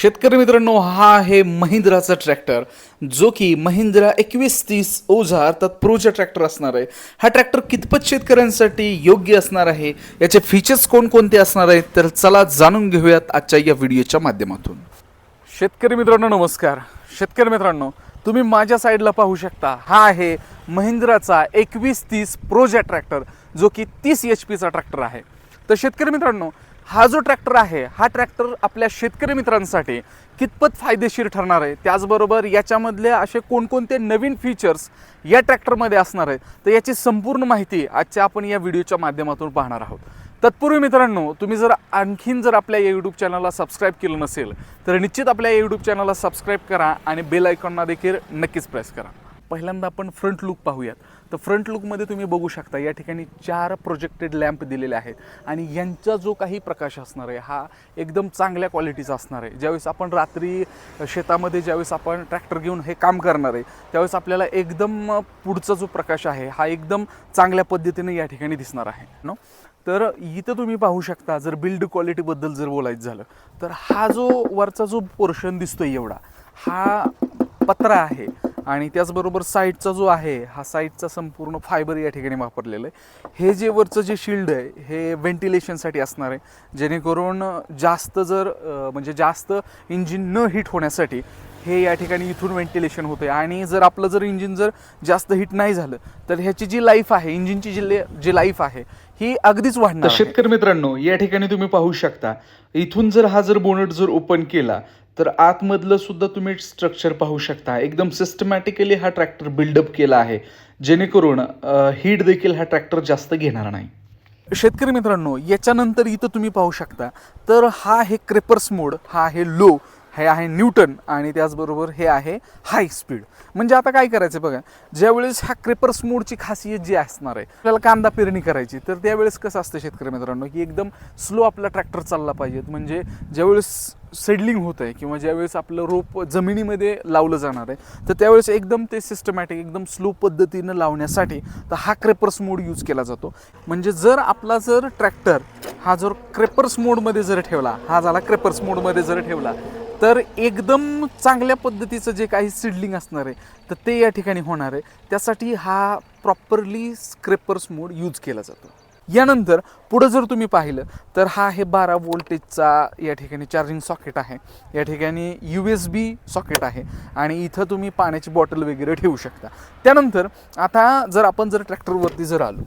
शेतकरी मित्रांनो हा आहे महिंद्राचा ट्रॅक्टर जो की महिंद्रा एकवीस तीस ओझा अर्थात प्रोचा ट्रॅक्टर असणार आहे. हा ट्रॅक्टर कितपत शेतकऱ्यांसाठी योग्य असणार आहे? याचे फीचर्स कोणकोणते असणार आहेत? तर चला जाणून घेऊयात आजच्या या व्हिडिओच्या माध्यमातून. शेतकरी मित्रांनो नमस्कार. शेतकरी मित्रांनो तुम्ही माझ्या साईडला पाहू शकता हा आहे महिंद्राचा एकवीस तीस प्रोजा ट्रॅक्टर जो की तीस एच पीचा ट्रॅक्टर आहे. तर शेतकरी मित्रांनो हा जो ट्रॅक्टर आहे हा ट्रॅक्टर आपल्या शेतकरी मित्रांसाठी कितपत फायदेशीर ठरणार आहे? त्याचबरोबर याच्यामधले असे कोणकोणते नवीन फीचर्स या ट्रॅक्टरमध्ये असणार आहेत? तर याची संपूर्ण माहिती आजच्या आपण या व्हिडिओच्या माध्यमातून पाहणार आहोत. तत्पूर्वी मित्रांनो तुम्ही जर आणखीन जर आपल्या या यूट्यूब चॅनलला सबस्क्राईब केलं नसेल तर निश्चित आपल्या या यूट्यूब चॅनलला सबस्क्राईब करा आणि बेल आयकॉनला देखील नक्कीच प्रेस करा. पहिल्यांदा आपण फ्रंट लुक पाहूयात. तर फ्रंट लुकमध्ये तुम्ही बघू शकता या ठिकाणी चार प्रोजेक्टेड लॅम्प दिलेले आहेत. आणि यांचा जो काही प्रकाश असणार आहे हा एकदम चांगल्या क्वालिटीचा असणार आहे. ज्यावेळेस आपण रात्री शेतामध्ये ज्यावेळेस आपण ट्रॅक्टर घेऊन हे काम करणार आहे त्यावेळेस आपल्याला एकदम पुढचा जो प्रकाश आहे हा एकदम चांगल्या पद्धतीने या ठिकाणी दिसणार आहे. नो तर इथं तुम्ही पाहू शकता जर बिल्ड क्वालिटीबद्दल जर बोलायचं झालं तर हा जो वरचा जो पोर्शन दिसतोय एवढा हा पत्रा आहे. आणि त्याचबरोबर साईडचा जो आहे हा साईडचा संपूर्ण फायबर या ठिकाणी वापरलेलं आहे. हे जे वरचं जे शिल्ड आहे हे व्हेंटिलेशनसाठी असणार आहे. जेणेकरून जास्त जर म्हणजे जास्त इंजिन न हिट होण्यासाठी हे या ठिकाणी इथून व्हेंटिलेशन होते आणि जर आपलं जर इंजिन जर जास्त हिट नाही झालं तर ह्याची जी लाईफ आहे इंजिनची जी जी लाईफ आहे ही अगदीच वाढणार शेतकरी मित्रांनो या ठिकाणी तुम्ही पाहू शकता इथून जर हा जर बोनट जर ओपन केला तर आतमधलं सुद्धा तुम्ही स्ट्रक्चर पाहू शकता. एकदम सिस्टमॅटिकली हा ट्रॅक्टर बिल्डअप केला आहे. जेणेकरून हीट देखील हा ट्रॅक्टर जास्त घेणार नाही. शेतकरी मित्रांनो याच्यानंतर इथं तुम्ही पाहू शकता. तर हा आहे क्रेपर्स मोड हा आहे लो हे आहे न्यूटन आणि त्याचबरोबर हे आहे हाय स्पीड म्हणजे आता काय करायचं बघा ज्यावेळेस ह्या क्रेपर्स मोडची खासियत जी असणार आहे आपल्याला कांदा पेरणी करायची तर त्यावेळेस कसं असतं शेतकरी मित्रांनो की एकदम स्लो आपला ट्रॅक्टर चालला पाहिजे. म्हणजे ज्यावेळेस सेडलिंग होत आहे किंवा ज्यावेळेस आपलं रोप जमिनीमध्ये लावलं जाणार आहे तर त्यावेळेस एकदम ते सिस्टमॅटिक एकदम स्लो पद्धतीनं लावण्यासाठी तर हा क्रेपर्स मोड यूज केला जातो. म्हणजे जर आपला जर ट्रॅक्टर हा जर क्रेपर्स मोडमध्ये जर ठेवला हा झाला क्रेपर्स मोडमध्ये जर ठेवला तर एकदम चांगल्या पद्धतीचं जे काही सिडलिंग असणार आहे तर ते या ठिकाणी होणार आहे. त्यासाठी हा प्रॉपरली स्क्रेपर्स मोड यूज केला जातो. यानंतर पुढं जर तुम्ही पाहिलं तर हा आहे बारा वोल्टेजचा या ठिकाणी चार्जिंग सॉकेट आहे. या ठिकाणी यू एस बी सॉकेट आहे. आणि इथं तुम्ही पाण्याची बॉटल वगैरे ठेवू शकता. त्यानंतर आता जर आपण जर ट्रॅक्टरवरती जर आलो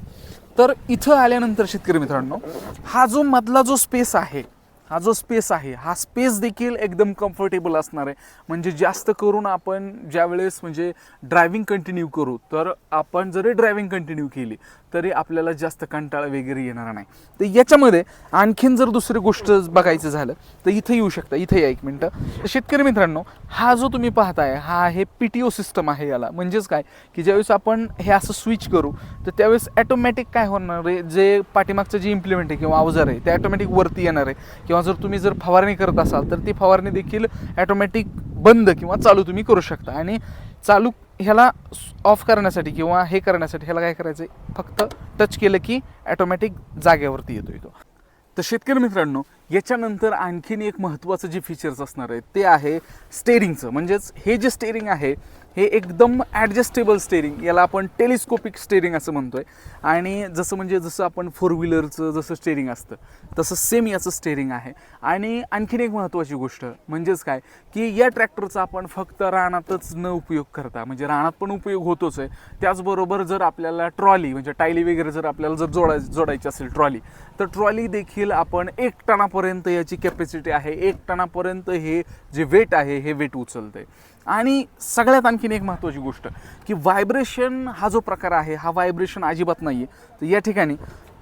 तर इथं आल्यानंतर शेतकरी मित्रांनो हा जो मधला जो स्पेस आहे हा जो स्पेस आहे हा स्पेस देखील एकदम कम्फर्टेबल असणार आहे. म्हणजे जास्त करून आपण ज्यावेळेस म्हणजे ड्रायव्हिंग कंटिन्यू करू तर आपण जरी ड्रायव्हिंग कंटिन्यू केली तरी आपल्याला जास्त कंटाळा वगैरे येणार नाही. तर याच्यामध्ये आणखीन जर दुसरी गोष्ट बघायचं झालं तर इथं येऊ शकता. इथे या एक मिनटं. तर शेतकरी मित्रांनो हा जो तुम्ही पाहताय हा आहे पी टी ओ सिस्टम आहे याला. म्हणजेच काय? की ज्यावेळेस आपण हे असं स्विच करू तर त्यावेळेस ॲटोमॅटिक काय होणार आहे? जे पाठीमागचं जे इम्प्लिमेंट आहे किंवा अवजार आहे ते ॲटोमॅटिक वरती येणार आहे. किंवा जर तुम्ही जर फवारणी करत असाल तर ती फवारणी देखील ॲटोमॅटिक बंद किंवा चालू तुम्ही करू शकता. आणि चालू ह्याला ऑफ करण्यासाठी किंवा हे करण्यासाठी ह्याला काय करायचं आहे फक्त टच केलं की ॲटोमॅटिक जागेवरती येतो तो. तर शेतकरी मित्रांनो याच्यानंतर आणखीन एक महत्त्वाचं जे फीचर्स असणार आहे ते आहे स्टेरिंगचं म्हणजेच हे जे स्टेरिंग आहे हे एकदम ॲडजस्टेबल स्टेरिंग याला आपण टेलिस्कोपिक स्टेरिंग असं म्हणतोय. आणि जसं म्हणजे जसं आपण फोर व्हीलरचं जसं स्टेरिंग असतं तसं सेम याचं स्टेरिंग आहे. आणि आणखीन एक महत्त्वाची गोष्ट म्हणजेच काय की या ट्रॅक्टरचा आपण फक्त रानातच न उपयोग करता म्हणजे रानात पण उपयोग होतोच आहे. त्याचबरोबर जर आपल्याला ट्रॉली म्हणजे टायली वगैरे जर आपल्याला जर जोडाय जोडायची असेल ट्रॉली तर ट्रॉली देखील आपण एक टनापर्यंत याची कॅपॅसिटी आहे. एक टनापर्यंत हे जे वेट आहे हे वेट उचलते आणि सगळ्यात आणखीन एक महत्त्वाची गोष्ट की व्हायब्रेशन हा जो प्रकार आहे हा व्हायब्रेशन अजिबात नाही आहे तर या ठिकाणी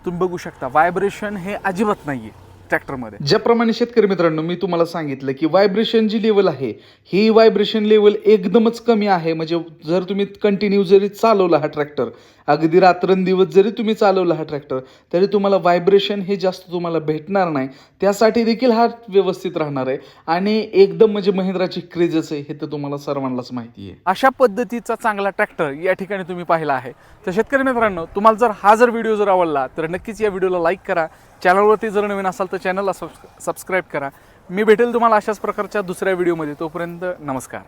तुम्ही बघू शकता व्हायब्रेशन हे अजिबात नाही आहे ट्रॅक्टरमध्ये ज्याप्रमाणे शेतकरी मित्रांनो मी तुम्हाला सांगितलं की व्हायब्रेशन जी लेवल आहे ही व्हायब्रेशन लेवल एकदमच कमी आहे. म्हणजे जर तुम्ही कंटिन्यू जरी चालवला हा ट्रॅक्टर अगदी रात्रंदिवस जरी तुम्ही चालवला हा ट्रॅक्टर तरी तुम्हाला व्हायब्रेशन हे जास्त तुम्हाला भेटणार नाही. त्यासाठी देखील हा व्यवस्थित राहणार आहे. आणि एकदम म्हणजे महिंद्राची क्रेजच आहे हे तर तुम्हाला सर्वांनाच माहिती आहे. अशा पद्धतीचा चांगला ट्रॅक्टर या ठिकाणी तुम्ही पाहिला आहे. तर शेतकरी मित्रांनो तुम्हाला जर हा जर व्हिडिओ जर आवडला तर नक्कीच या व्हिडिओला लाईक करा. चॅनलवरती जर नवीन असाल तर चॅनलला सबस्क्राईब करा. मी भेटेल तुम्हाला अशाच प्रकारच्या दुसऱ्या व्हिडिओमध्ये तोपर्यंत नमस्कार.